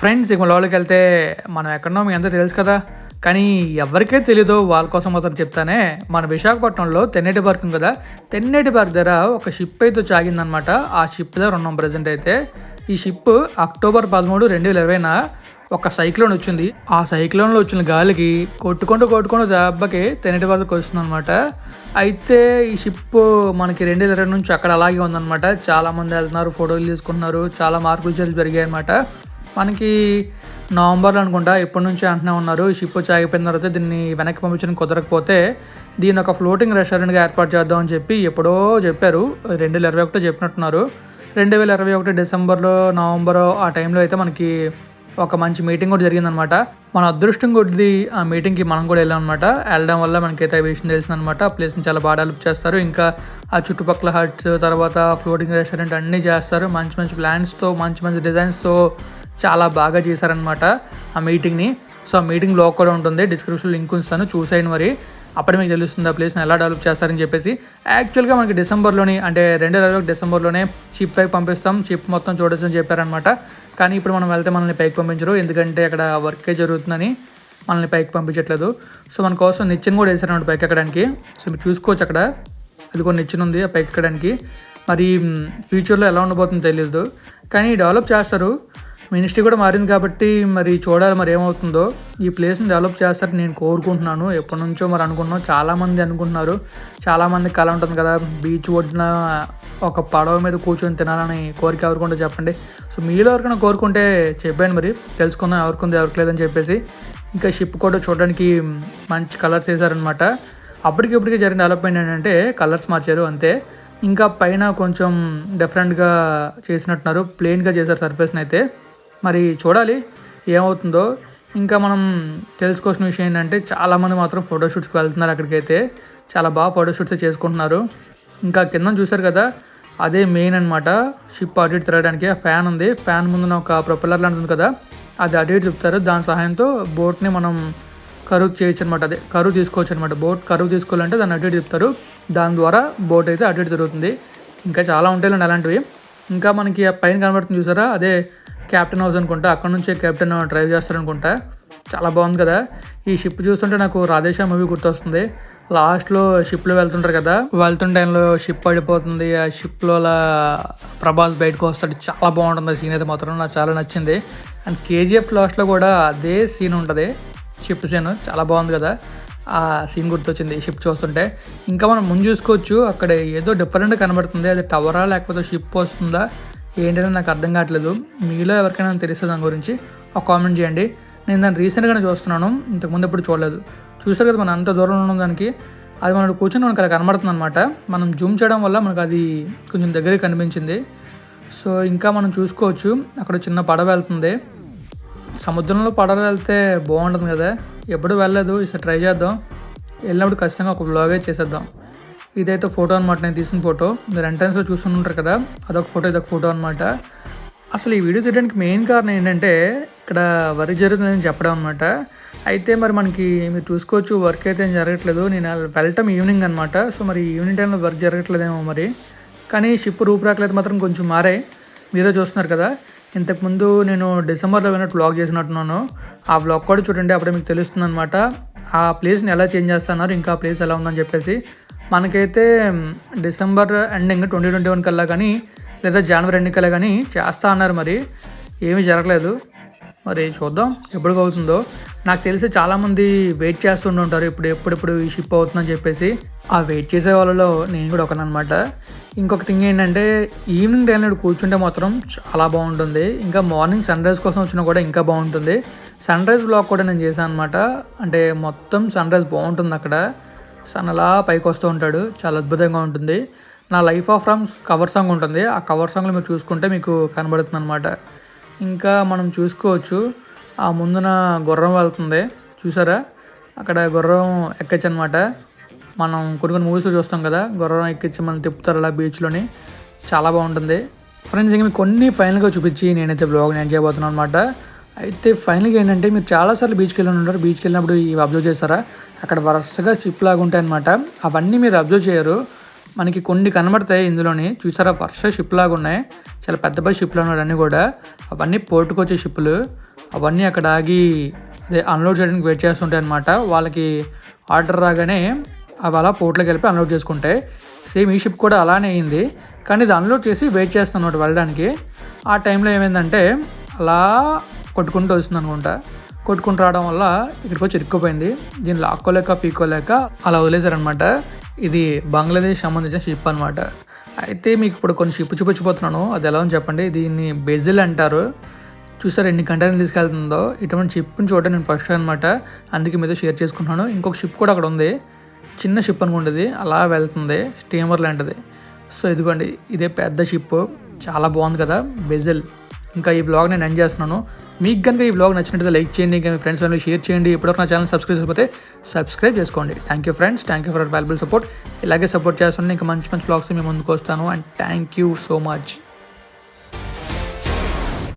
Friends ఇక లోపలికి వెళ్తే మనం ఎక్కడో మీ అందరూ తెలుసు కదా. కానీ ఎవరికే తెలియదో వాళ్ళ కోసం మాత్రం చెప్తానే మన విశాఖపట్నంలో తెన్నేటి పార్క్ కదా. తెన్నేటి పార్క్ దగ్గర ఒక షిప్ అయితే చాగిందనమాట ఆ షిప్ దగ్గర ఉన్నాం ప్రజెంట్ అయితే. ఈ షిప్ అక్టోబర్ పదమూడు రెండు వేల ఇరవైన ఒక సైక్లోన్ వచ్చింది. ఆ సైక్లోన్లో వచ్చిన గాలికి కొట్టుకుంటూ కొట్టుకుంటూ దెబ్బకి తెన్నేటి పార్క్ వస్తుంది అనమాట అయితే ఈ షిప్ మనకి రెండు వేల ఇరవై నుంచి అక్కడ అలాగే ఉందన్నమాట. చాలామంది వెళ్తున్నారు ఫోటోలు తీసుకుంటున్నారు. చాలా మార్పులు చర్యలు జరిగాయి అనమాట మనకి నవంబర్లో అనుకుంటా ఎప్పటి నుంచి అంటూనే ఉన్నారు. ఈ షిప్ ఆగిపోయిన తర్వాత దీన్ని వెనక్కి పంపించడం కుదరకపోతే దీని ఒక ఫ్లోటింగ్ రెస్టారెంట్గా ఏర్పాటు చేద్దాం అని చెప్పి ఎప్పుడో చెప్పారు. రెండు వేల ఇరవై ఒకటో చెప్పినట్టున్నారు. రెండు వేల ఇరవై ఒకటి డిసెంబర్లో నవంబర్ ఆ టైంలో అయితే మనకి ఒక మంచి మీటింగ్ కూడా జరిగిందనమాట మన అదృష్టం కొద్ది ఆ మీటింగ్కి మనం కూడా వెళ్ళాం అనమాట వెళ్ళడం వల్ల మనకైతే ఆ విషయం తెలిసిందనమాట ఆ ప్లేస్ని చాలా బాగా డెవలప్ చేస్తారు. ఇంకా ఆ చుట్టుపక్కల హట్స్ తర్వాత ఫ్లోటింగ్ రెస్టారెంట్ అన్నీ చేస్తారు. మంచి మంచి ప్లాన్స్తో మంచి మంచి డిజైన్స్తో చాలా బాగా చేశారనమాట ఆ మీటింగ్ని సో ఆ మీటింగ్ బ్లాగ్ కూడా ఉంటుంది. డిస్క్రిప్షన్ లింక్ ఉంచుతాను. చూసేయండి మరి. అప్పుడు మీకు తెలుస్తుంది ఆ ప్లేస్ని ఎలా డెవలప్ చేస్తారని చెప్పేసి. యాక్చువల్గా మనకి డిసెంబర్లోని అంటే రెండు వేల ఇరవై డిసెంబర్లోనే షిప్ పైకి పంపిస్తాం. షిప్ మొత్తం చూడొచ్చు అని చెప్పారనమాట కానీ ఇప్పుడు మనం వెళ్తే మనల్ని పైకి పంపించరు. ఎందుకంటే అక్కడ వర్కే జరుగుతుందని మనల్ని పైకి పంపించట్లేదు. సో మన కోసం నిచ్చెన కూడా వేసారనమాట పైకి ఎక్కడానికి. సో మీరు చూసుకోవచ్చు అక్కడ. అది కొన్ని నిచ్చెన ఉంది ఆ పైకి ఎక్కడానికి. మరి ఫ్యూచర్లో ఎలా ఉండబోతుందో తెలియదు కానీ డెవలప్ చేస్తారు. మినిస్ట్రీ కూడా మారింది కాబట్టి మరి చూడాలి మరి ఏమవుతుందో. ఈ ప్లేస్ని డెవలప్ చేస్తారని నేను కోరుకుంటున్నాను. ఎప్పటి నుంచో మరి అనుకుంటున్నాం చాలామంది అనుకుంటున్నారు. చాలామంది కళ ఉంటుంది కదా. బీచ్ ఒడ్డున ఒక పడవ మీద కూర్చొని తినాలని కోరిక ఎవరికుంటే చెప్పండి. సో మీలో ఎవరికైనా కోరుకుంటే చెప్పాను మరి. తెలుసుకుందాం ఎవరికి ఎవరికి లేదని చెప్పేసి. ఇంకా షిప్ కూడా చూడడానికి మంచి కలర్స్ వేసారనమాట అప్పటికిప్పటికి జరిగిన డెవలప్మెంట్ ఏంటంటే కలర్స్ మార్చారు అంతే. ఇంకా పైన కొంచెం డిఫరెంట్గా చేసినట్టున్నారు. ప్లెయిన్గా చేశారు సర్ఫేస్ని అయితే. మరి చూడాలి ఏమవుతుందో. ఇంకా మనం తెలుసుకోవాల్సిన విషయం ఏంటంటే చాలామంది మాత్రం ఫోటోషూట్స్కి వెళ్తున్నారు అక్కడికైతే. చాలా బాగా ఫోటోషూట్స్ చేసుకుంటున్నారు. ఇంకా కింద చూశారు కదా అదే మెయిన్ అనమాట షిప్ అటు ఇటు తిరగడానికి ఆ ఫ్యాన్ ఉంది. ఫ్యాన్ ముందున ఒక ప్రొపెల్లర్ లాంటిది ఉంది కదా అది అటు ఇటు తిప్పుతారు. దాని సహాయంతో బోట్ని మనం కరువు చేయొచ్చు అనమాట అదే కరువు తీసుకోవచ్చు అనమాట బోట్ కరువు తీసుకోవాలంటే దాన్ని అటు ఇటు తిప్పుతారు. దాని ద్వారా బోట్ అయితే అటు ఇటు తిరుగుతుంది. ఇంకా చాలా ఉంటాయి అలాంటివి. ఇంకా మనకి ఆ పైన కనబడుతుంది చూసారా అదే క్యాప్టెన్ హౌస్ అనుకుంటా. అక్కడ నుంచే కెప్టెన్ డ్రైవ్ చేస్తారనుకుంటా. చాలా బాగుంది కదా. ఈ షిప్ చూస్తుంటే నాకు రాధేశా మూవీ గుర్తొస్తుంది. లాస్ట్లో షిప్లో వెళ్తుంటారు కదా. వెళ్తున్న టైంలో షిప్ పడిపోతుంది. ఆ షిప్లో అలా ప్రభాస్ బయటకు వస్తాడు. చాలా బాగుంటుంది సీన్ అయితే మాత్రం. నాకు చాలా నచ్చింది. అండ్ కేజీఎఫ్ లాస్ట్లో కూడా అదే సీన్ ఉంటుంది. షిప్ సీన్ చాలా బాగుంది కదా. ఆ సీన్ గుర్తొచ్చింది షిప్ చూస్తుంటే. ఇంకా మనం ముందు చూసుకోవచ్చు. అక్కడ ఏదో డిఫరెంట్ కనబడుతుంది. అది టవరా లేకపోతే షిప్ వస్తుందా? ఏంటనే నాకు అర్థం కావట్లేదు. మీలో ఎవరికైనా తెలిస్తే దాని గురించి ఒక కామెంట్ చేయండి. నేను దాన్ని రీసెంట్గానే చూస్తున్నాను. ఇంతకుముందు ఎప్పుడు చూడలేదు. చూసారు కదా మనం అంత దూరంలో ఉన్న దానికి. అది మనం కూర్చొని మనకు అలా కనబడుతుంది అనమాట మనం జూమ్ చేయడం వల్ల మనకు అది కొంచెం దగ్గరికి కనిపించింది. సో ఇంకా మనం చూసుకోవచ్చు. అక్కడ చిన్న పడవ వెళ్తుంది. సముద్రంలో పడవ వెళ్తే బాగుంటుంది కదా. ఎప్పుడు వెళ్ళలేదు. ఈసారి ట్రై చేద్దాం. వెళ్ళినప్పుడు ఖచ్చితంగా ఒక బ్లాగే చేసేద్దాం. ఇదైతే ఫోటో అనమాట నేను తీసిన ఫోటో. మీరు ఎంట్రన్స్లో చూసుకుని ఉంటారు కదా అదొక ఫోటో ఇదొక ఫోటో అనమాట అసలు ఈ వీడియో తీయడానికి మెయిన్ కారణం ఏంటంటే ఇక్కడ వర్క్ జరుగుతుందని చెప్పడం అనమాట అయితే మరి మనకి మీరు చూసుకోవచ్చు వర్క్ అయితే ఏం జరగట్లేదు. నేను వెళ్ళటం ఈవినింగ్ అనమాట సో మరి ఈవినింగ్ టైంలో వర్క్ జరగట్లేదేమో మరి. కానీ షిప్ రూపురేఖలైతే మాత్రం కొంచెం మారాయి. మీరే చూస్తున్నారు కదా. ఇంతకుముందు నేను డిసెంబర్లో విన్నట్టు వ్లాగ్ చేసినట్టున్నాను. ఆ వ్లాగ్ కూడా చూడండి అప్పుడే మీకు తెలుస్తుంది అనమాట ఆ ప్లేస్ని ఎలా చేంజ్ చేస్తున్నారు ఇంకా ఆ ప్లేస్ ఎలా ఉందని చెప్పేసి. మనకైతే December ending twenty twenty one కల్లా కానీ లేదా జనవరి ఎండింగ్ కల్లా కానీ చేస్తా అన్నారు మరి. ఏమీ జరగలేదు. మరి చూద్దాం ఎప్పుడు అవుతుందో నాకు తెలిసి చాలామంది వెయిట్ చేస్తుండే ఉంటారు. ఇప్పుడు ఎప్పుడెప్పుడు ఈ షిప్ అవుతుందని చెప్పేసి. ఆ వెయిట్ చేసే వాళ్ళలో నేను కూడా ఒకనమాట ఇంకొక థింగ్ ఏంటంటే ఈవినింగ్ టైంలో కూర్చుంటే మాత్రం చాలా బాగుంటుంది. ఇంకా మార్నింగ్ సన్ రైజ్ కోసం వచ్చినా కూడా ఇంకా బాగుంటుంది. సన్ రైజ్ బ్లాగ్ కూడా నేను చేశాను అనమాట అంటే మొత్తం సన్ రైజ్ బాగుంటుంది అక్కడ. సన్ అలా పైకి వస్తూ ఉంటాడు. చాలా అద్భుతంగా ఉంటుంది. నా life of Ram's cover song ఉంటుంది. ఆ కవర్ సాంగ్లో మీరు చూసుకుంటే మీకు కనబడుతుంది అనమాట ఇంకా మనం చూసుకోవచ్చు. ఆ ముందున గుర్రం వెళ్తుంది. చూసారా? అక్కడ గుర్రం ఎక్కచ్చు అనమాట మనం కొన్ని కొన్ని మూవీస్ చూస్తాం కదా గుర్రం ఎక్కించి మనం తిప్పుతారు అలా బీచ్లోని చాలా బాగుంటుంది. ఫ్రెండ్స్ ఇంక మీకు కొన్ని ఫైనల్గా చూపించి నేనైతే బ్లాగ్ నేను చేయబోతున్నాను అనమాట అయితే ఫైనల్గా ఏంటంటే మీరు చాలాసార్లు బీచ్కి వెళ్ళి ఉంటారు. బీచ్కి వెళ్ళినప్పుడు ఇవి అబ్జర్వ్ చేస్తారా? అక్కడ వరుసగా చిప్ లాగా ఉంటాయి అనమాట అవన్నీ మీరు అబ్జర్వ్ చేయరు. మనకి కొన్ని కనబడతాయి ఇందులోని. చూసారా? వరుస షిప్ లాగా ఉన్నాయి. చాలా పెద్ద పెద్ద షిప్లు ఉన్నాయి అన్నీ కూడా. అవన్నీ పోర్టుకు వచ్చే షిప్పులు అవన్నీ అక్కడ ఆగి అదే అన్లోడ్ చేయడానికి వెయిట్ చేస్తుంటాయి అనమాట వాళ్ళకి ఆర్డర్ రాగానే అవి అలా పోర్ట్లోకి వెళ్ళి అన్లోడ్ చేసుకుంటాయి. సేమ్ ఈ షిప్ కూడా అలానే అయింది. కానీ ఇది అన్లోడ్ చేసి వెయిట్ చేస్తున్నమాట వెళ్ళడానికి. ఆ టైంలో ఏమైందంటే అలా కొట్టుకుంటూ వస్తుంది అనుకుంటా కొట్టుకుంటూ రావడం వల్ల ఇక్కడికి వచ్చి ఇరుక్కుపోయింది. దీన్ని లాక్కోలేక పీక్కోలేక అలా వదిలేశారనమాట ఇది బంగ్లాదేశ్ సంబంధించిన షిప్ అనమాట అయితే మీకు ఇప్పుడు కొన్ని షిప్ చూపించిపోతున్నాను అది ఎలా ఉంది చెప్పండి. దీన్ని బెజిల్ అంటారు. చూసారు ఎన్ని కంటైనర్ తీసుకెళ్తుందో? ఇటువంటి షిప్ని చూడటం నేను ఫస్ట్ అనమాట అందుకే మీతో షేర్ చేసుకుంటున్నాను. ఇంకొక షిప్ కూడా అక్కడ ఉంది. చిన్న షిప్ అనుకుంటుంది. అలా వెళ్తుంది. స్టీమర్ లాంటిది. సో ఇదిగోండి. ఇదే పెద్ద షిప్ చాలా బాగుంది కదా. బెజిల్. ఇంకా ఈ బ్లాగ్ నేను ఎండ్ చేస్తున్నాను. మీకు కనుక ఈ బ్లాగ్ నచ్చినట్లయితే లైక్ చేయండి ఇంకా మీ ఫ్రెండ్స్ ఫ్యామిలీ షేర్ చేయండి. ఇప్పటివరకు నా ఛానల్ సబ్స్క్రైబ్ చేయకపోతే సబ్స్క్రైబ్ చేసుకోండి. Thank you friends thank you for valuable support ఇలాగే సపోర్ట్ చేస్తుంటే ఇంకా మంచి మంచి బ్లాగ్స్ మేము ముందుకు వస్తాను. And thank you so much